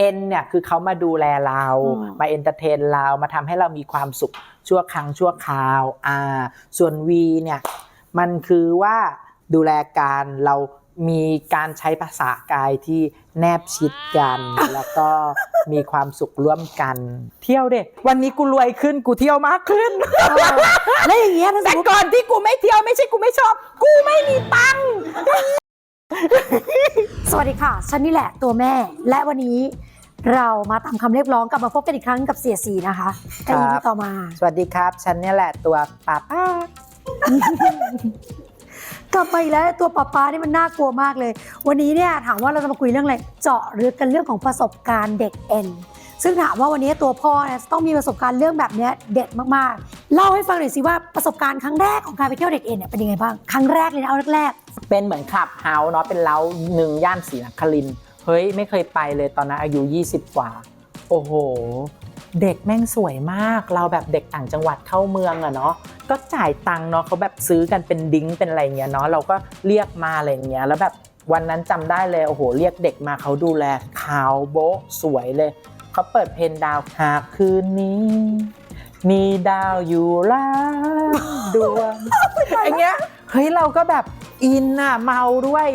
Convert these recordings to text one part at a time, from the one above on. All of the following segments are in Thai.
เอ็นเนี่ยคือเขามาดูแลเราอืมมาเอนเตอร์เทนเรามาทำให้เรามีความสุขชั่วครั้งชั่วคราวอ่าส่วน V เนี่ยมันคือว่าดูแลการเรามีการใช้ภาษากายที่แนบชิดกัน แล้วก็มีความสุขร่วมกัน เที่ยวเด็วันนี้กูรวยขึ้นกูเที่ยวมากขึ้น แล้วอย่างเงี้ยถ้าสแต่มมติก่อนที่กูไม่เที่ยวไม่ใช่กูไม่ชอบ กูไม่มีตังค์ สวัสดีค่ะ ฉันนี่แหละตัวแม่ และวันนี้ เรามาตามคำเรียกร้องกลับมาพบกันอีกครั้งกับเสียสีนะคะในอีพีต่อมา สวัสดีครับฉันเนี่ยแหละตัวป้าป้ากลับมาอีกแล้วตัวป๊าป๊านี่มันน่ากลัวมากเลย วันนี้เนี่ยถามว่าเราจะมาคุยเรื่องอะไรเจาะลึกกันเรื่องของประสบการณ์เด็กเอ็นซึ่งถามว่าวันนี้ตัวพ่อเนี่ยต้องมีประสบการณ์เรื่องแบบเนี้ยเด็ดมากๆ เล่าให้ฟังหน่อยสิว่าประสบการณ์ครั้งแรกของการไปเที่ยวเด็กเอ็นเนี่ยเป็นยังไงบ้างครั้งแรกเลยนะเอาแรกเป็นเหมือนคลับเฮาส์เนาะเป็นเล้าหนึ่งย่านศรีนครินทร์ เฮ้ยไม่เคยไปเลยตอนนั้นอายุ 20 กว่า โอ้โห เด็กแม่งสวยมาก เราแบบเด็กต่างจังหวัดเข้าเมืองอะเนาะก็จ่ายตังค์เนาะเขาแบบซื้อกันเป็นดิ้งเป็นอะไรเงี้ยเนาะเราก็เรียกมาอะไรเงี้ยแล้วแบบวันนั้นจำได้เลยโอ้โห เรียกเด็กมาเขาดูแลขาวโบ๊ะสวยเลยเขาเปิดเพลงดาวหากคืนนี้ มีดาวอยู่ล้านดวงอย่างเงี้ยเฮ้ยเราก็แบบ อินอะเมาด้วย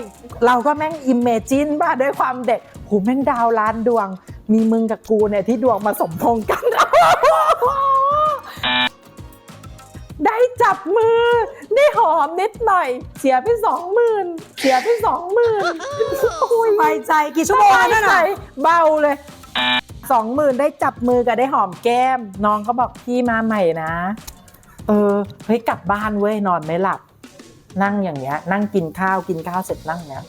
เราก็แม่งอิมเมจินว่าด้วยความเด็กโหแม่งดาวล้านดวง มีมึงกับกูเนี่ยที่ดวงมาสมพงษ์กัน ได้จับมือ ได้หอมนิดหน่อย เสียไปสองหมื่นเสียไปสองหมื่นๆสบายใจกี่ชั่วโมงนั่นใส่น่ะเบาเลยสองหมื่นได้จับมือกับได้หอมแก้ม น้องก็บอกพี่มาใหม่นะ เออเฮ้ยกลับบ้านเว้ยนอนไม่หลับ นั่งอย่างเงี้ย นั่งกินข้าวกินข้าวเสร็จนั่งเนี้ย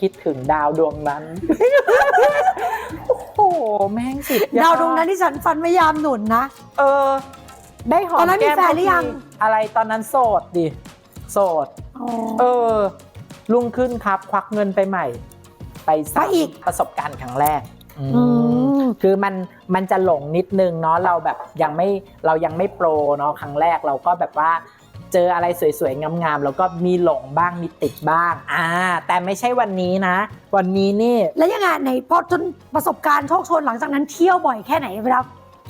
คิดถึงดาวดวงนั้น โอ้โห แม่งสิดาวดวงนั้นที่ฉันฟันไม่ยามหนุนนะ เออ ได้หอมตอนนั้นมีก้แฟนหรือยังทีอะไรตอนนั้นโสดดิ โสด เออ ลุงขึ้นครับควักเงินไปใหม่ ไปไปอีกประสบการณ์ครั้งแรกอืมอืมคือมันมันจะหลงนิดนึงเนาะเราแบบยังไม่เรายังไม่โปรเนาะครั้งแรกเราก็แบบว่า เจออะไรสวยๆ งามๆ แล้วก็มีหลงบ้างมีติดบ้าง อ่า แต่ไม่ใช่วันนี้นะ วันนี้นี่แล้วยังไงในพอจนประสบการณ์โชคโชนหลังจากนั้นเที่ยวบ่อยแค่ไหนเวลา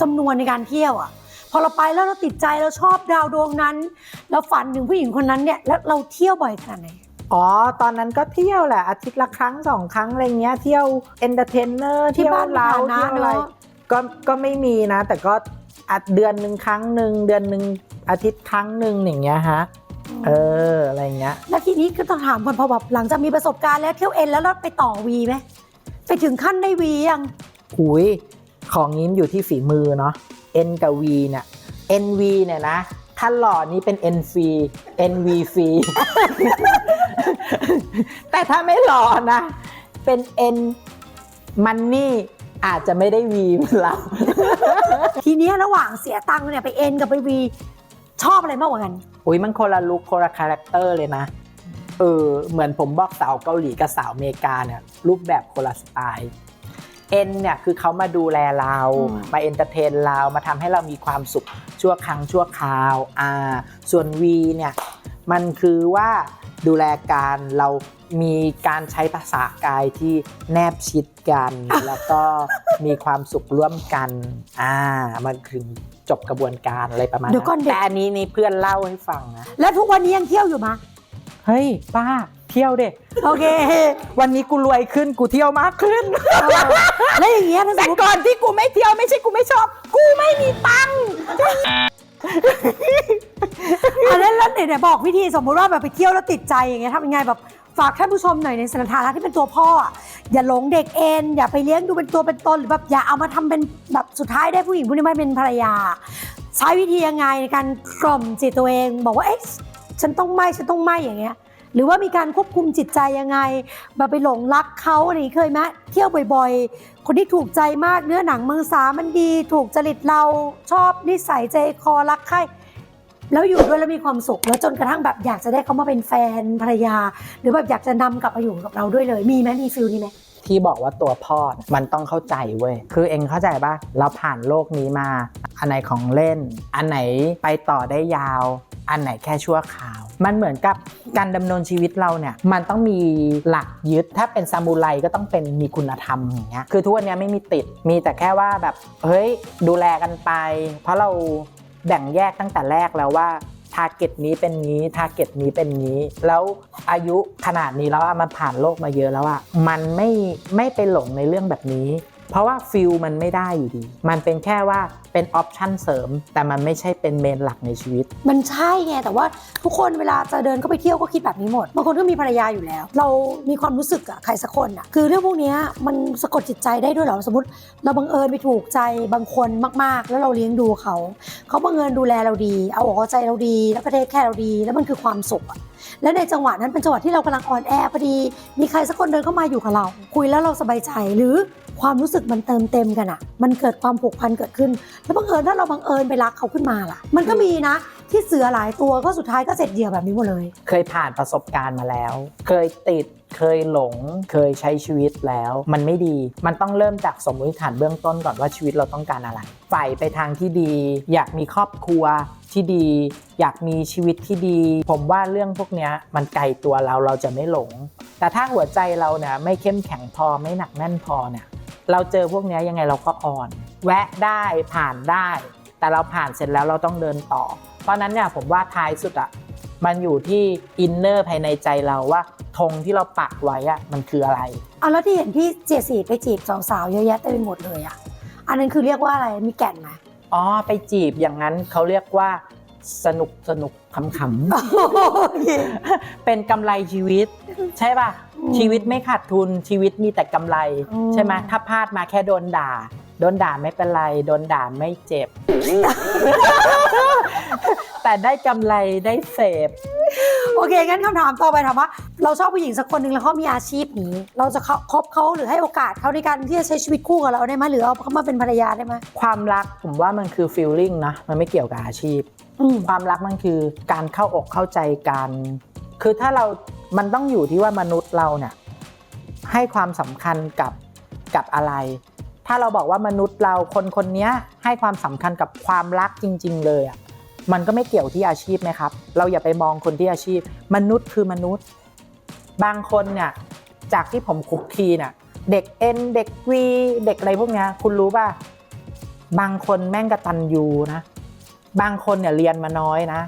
จำนวนในการเที่ยวอะ พอเราไปแล้วเราติดใจเราชอบดาวดวงนั้นแล้วฝันถึงผู้หญิงคนนั้นเนี่ยแล้วเราเที่ยวบ่อยขนาดไหนอ๋อ ตอนนั้นก็เที่ยวแหละ อาทิตย์ละครั้งสองครั้งอะไรเงี้ย เที่ยวเอนเตอร์เทนเนอร์ที่เที่ยวบ้านเรามีฐานะเที่ยวอะไรเนอะก็ก็ไม่มีนะ แต่ก็อัดเดือนหนึ่งครั้งหนึ่งเดือนหนึ่ง อาทิตย์ครั้งหนึ่งอย่างเงี้ยฮะเอออะไรเงี้ยแล้วทีนี้ก็ต้องถามก่อนพอแบบหลังจากมีประสบการณ์แล้วเที่ยวเอ็นแล้วเราไปต่อวีไหมไปถึงขั้นได้วียังหุยของนี้มันอยู่ที่ฝีมือเนาะ N กับ V เนี่ย NV เนี่ยนะถ้าหล่อนี้เป็น N ฟรี NV ฟรีแต่ถ้าไม่หล่อนะ เป็น N มันนี่อาจจะไม่ได้ V เหมือนเรา ทีเนี้ยระหว่างเสียตังค์เนี่ยไปเอ็นกับไปวี ชอบอะไรมากกว่ากัน อุ้ยมันคนละลุคคนละคาแรคเตอร์เลยนะ เออ เหมือนผมบอกสาวเกาหลีกับสาวอเมริกาเนี่ยรูปแบบคนละสไตล์ เอ็นเนี่ยคือเขามาดูแลเรา อืม มาเอนเตอร์เทนเรา มาทำให้เรามีความสุขชั่วครั้งชั่วคราว อ่า ส่วน V เนี่ย มันคือว่าดูแลการเรา มีการใช้ภาษากายที่แนบชิดกัน แล้วก็มีความสุขร่วมกันอ่ามันถึงจบกระบวนการอะไรประมาณเดี๋ยวก่อนเด็ก แต่อันนี้นี่เพื่อนเล่าให้ฟังนะแล้วทุกวันนี้ยังเที่ยวอยู่มะเฮ้ยป้าเที่ยวเด็โอเควันนี้กูรวยขึ้นกูเที่ยวมากขึ้น เออแล้วอย่างเงี้ยถ้าสแต่มมติก่อนที่กูไม่เที่ยวไม่ใช่กูไม่ชอบ กูไม่มีตังค์อันนั้นแล้วไหนๆบอกวิธีสมมุติว่าแบบไปเที่ยวแล้วติดใจอย่างเงี้ยทำยังไงแบบ ฝากท่านผู้ชมหน่อยในสถานะที่เป็นตัวพ่ออะอย่าหลงเด็กเอ็นอย่าไปเลี้ยงดูเป็นตัวเป็นตนหรือแบบอย่าเอามาทำเป็นแบบสุดท้ายได้ผู้หญิงผู้นี้ไม่เป็นภรรยา ใช้วิธียังไงในการกล่อมจิตตัวเอง บอกว่าเอ๊ะฉันต้องไม่ฉันต้องไม่อย่างเงี้ย หรือว่ามีการควบคุมจิตใจยังไงแบบไปหลงรักเขาอะไรอย่างงี้เคยไหมเที่ยวบ่อยๆ คนที่ถูกใจมากเนื้อหนังมือสามันดี ถูกจริตเราชอบนิสัยใจคอรักใคร แล้วอยู่ด้วยแล้วมีความสุขแล้วจนกระทั่งแบบอยากจะได้เขามาเป็นแฟนภรรยา หรือแบบอยากจะนำกลับมาอยู่กับเราด้วยเลย มีไหมมีฟิลนี้ไหมที่บอกว่าตัวพ่อมันต้องเข้าใจเว้ย คือเองเข้าใจป่ะเราผ่านโลกนี้มา อันไหนของเล่น อันไหนไปต่อได้ยาว อันไหนแค่ชั่วคราว มันเหมือนกับการดำเนินชีวิตเราเนี่ย มันต้องมีหลักยึด ถ้าเป็นซามูไรก็ต้องเป็นมีคุณธรรมอย่างเงี้ย คือทุกวันนี้ไม่มีติด มีแต่แค่ว่าแบบ เฮ้ย ดูแลกันไป เพราะเรา แบ่งแยกตั้งแต่แรกแล้วว่าทาร์เก็ตนี้เป็นนี้ทาร์เก็ตนี้เป็นนี้ แล้วอายุขนาดนี้แล้วอะมันผ่านโลกมาเยอะแล้วอะมันไม่ไม่ไปหลงในเรื่องแบบนี้ เพราะว่าฟิลมันไม่ได้อยู่ดี มันเป็นแค่ว่าเป็นออปชั่นเสริม แต่มันไม่ใช่เป็นเมนหลักในชีวิต มันใช่ไง แต่ว่าทุกคนเวลาจะเดินเข้าไปเที่ยวก็คิดแบบนี้หมด บางคนก็มีภรรยาอยู่แล้ว เรามีความรู้สึกอะใครสักคนอะคือเรื่องพวกนี้มันสะกดจิตใจได้ด้วยเหรอ สมมติ เราบังเอิญไปถูกใจบางคนมาก ๆ แล้วเราเลี้ยงดูเขา เขาบังเอิญดูแลเราดี เอาอกเอาใจเราดี แล้วก็เทคแคร์เราดี แล้วมันคือความสุขอะและในจังหวะนั้นเป็นจังหวะที่เรากำลังอ่อนแอพอดี มีใครสักคนเดินเข้ามาอยู่กับเรา คุยแล้วเราสบายใจหรือความรู้สึกมันเติมเต็มกันอะมันเกิดความผูกพันเกิดขึ้น แล้วบังเอิญถ้าเราบังเอิญไปรักเขาขึ้นมาล่ะ มันก็มีนะ ที่เสือหลายตัวก็สุดท้ายก็เสร็จเหยื่อแบบนี้หมดเลย เคยผ่านประสบการณ์มาแล้ว เคยติด เคยหลงเคยใช้ชีวิตแล้ว มันไม่ดี มันต้องเริ่มจากสมมติฐานเบื้องต้นก่อนว่าชีวิตเราต้องการอะไรใฝ่ไปทางที่ดี อยากมีครอบครัวที่ดี อยากมีชีวิตที่ดี ผมว่าเรื่องพวกนี้มันไกลตัวเราเราจะไม่หลง แต่ถ้าหัวใจเราเนี่ยไม่เข้มแข็งพอไม่หนักแน่นพอเนี่ยเราเจอพวกนี้ยังไงเราก็อ่อน แวะได้ผ่านได้ แต่เราผ่านเสร็จแล้วเราต้องเดินต่อ เพราะฉะนั้นเนี่ยผมว่าท้ายสุดอะ มันอยู่ที่อินเนอร์ภายในใจเราว่าธงที่เราปักไว้อะมันคืออะไร เอาแล้วที่เห็นพี่เจสีไปจีบสาวๆเยอะแยะเต็มไปหมดเลยอะอันนั้นคือเรียกว่าอะไรมีแก่นไหมอ๋อไปจีบอย่างนั้นเขาเรียกว่าสนุกสนุกขำๆเป็นกำไรชีวิต ใช่ป่ะอืมชีวิตไม่ขาดทุนชีวิตมีแต่กำไรอืมใช่ไหมถ้าพลาดมาแค่โดนด่า โดนด่าไม่เป็นไร โดนด่าไม่เจ็บ แต่ได้กำไรได้เสพ โอเค งั้นคำถามต่อไปถามว่า เราชอบผู้หญิงสักคนหนึ่งแล้วเขามีอาชีพนี้ เราจะคบเขาหรือให้โอกาสเขาในการที่จะใช้ชีวิตคู่กับเราได้ไหมหรือเอาเขามาเป็นภรรยาได้ไหมความรักผมว่ามันคือ feeling นะ มันไม่เกี่ยวกับอาชีพอืมความรักมันคือการเข้าอกเข้าใจกัน คือถ้าเรา มันต้องอยู่ที่ว่ามนุษย์เราเนี่ยให้ความสำคัญกับกับอะไร ถ้าเราบอกว่ามนุษย์เราคนคนเนี้ยให้ความสำคัญกับความรักจริง ๆ เลยอะ มันก็ไม่เกี่ยวที่อาชีพไหมครับ เราอย่าไปมองคนที่อาชีพ มนุษย์คือมนุษย์ บางคนเนี่ยจากที่ผมคุกคีเนี่ยเด็กเอ็นเด็กวีเด็กอะไรพวกเนี้ยคุณรู้ป่ะบางคนแม่งกระตันยูนะบางคนเนี่ยเรียนมาน้อยนะ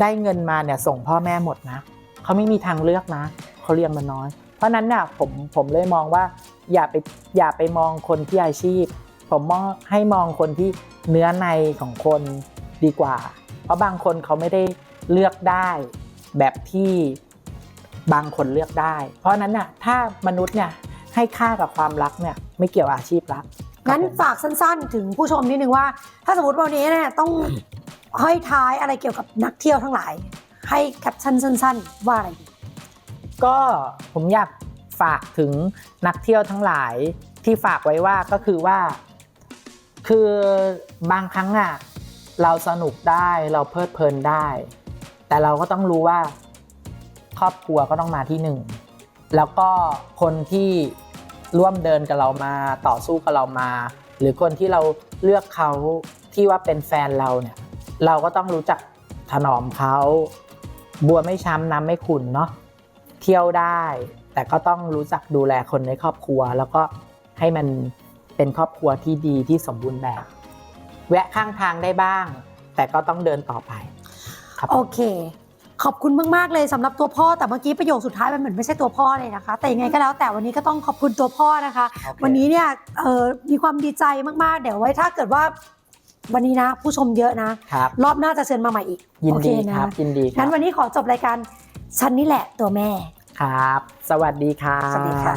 ได้เงินมาเนี่ยส่งพ่อแม่หมดนะเขาไม่มีทางเลือกนะเขาเรียนมาน้อย เพราะฉะนั้นเนี่ยผมผมเลยมองว่าอย่าไปอย่าไปมองคนที่อาชีพ ผมมองให้มองคนที่เนื้อในของคน ดีกว่า เพราะบางคนเขาไม่ได้เลือกได้แบบที่บางคนเลือกได้ เพราะฉะนั้นน่ะถ้ามนุษย์เนี่ยให้ค่ากับความรักเนี่ยไม่เกี่ยวอาชีพรักงั้นครับผมฝากสั้นๆ ถึงผู้ชมนิดนึงว่า ถ้าสมมติวันนี้เนี่ยต้องให้ท้ายอะไรเกี่ยวกับนักเที่ยวทั้งหลาย ให้แคปชั่นสั้น ๆ ว่าอะไรดีก็ผมอยากฝากถึงนักเที่ยวทั้งหลายที่ฝากไว้ว่าก็คือว่า คือบางครั้งอะ เราสนุกได้เราเพลิดเพลินได้ แต่เราก็ต้องรู้ว่า ครอบครัวก็ต้องมาที่หนึ่งแล้วก็คนที่ร่วมเดินกับเรามาต่อสู้กับเรามา หรือคนที่เราเลือกเขาที่ว่าเป็นแฟนเราเนี่ยเราก็ต้องรู้จักถนอมเขาบัวไม่ช้ำน้ำไม่ขุ่นเนาะเที่ยวได้ แต่ก็ต้องรู้จักดูแลคนในครอบครัว แล้วก็ให้มันเป็นครอบครัวที่ดีที่สมบูรณ์แบบ แวะข้างทางได้บ้าง แต่ก็ต้องเดินต่อไปครับโอเค ขอบคุณมาก ๆ เลยสำหรับตัวพ่อแต่เมื่อกี้ประโยคสุดท้ายมันเหมือนไม่ใช่ตัวพ่อเลยนะคะ แต่ยังไงก็แล้วแต่วันนี้ก็ต้องขอบคุณตัวพ่อนะคะโอเควันนี้เนี่ยเออมีความดีใจมากๆ เดี๋ยวไว้ถ้าเกิดว่าวันนี้นะ ผู้ชมเยอะนะครับรอบหน้าจะเชิญมาใหม่อีกยินโอเคดีนะครับยินดีครังั้บนวันนี้ขอจบรายการฉันนี่แหละตัวแม่ครับ สวัสดีครับสวัสดีค่ะ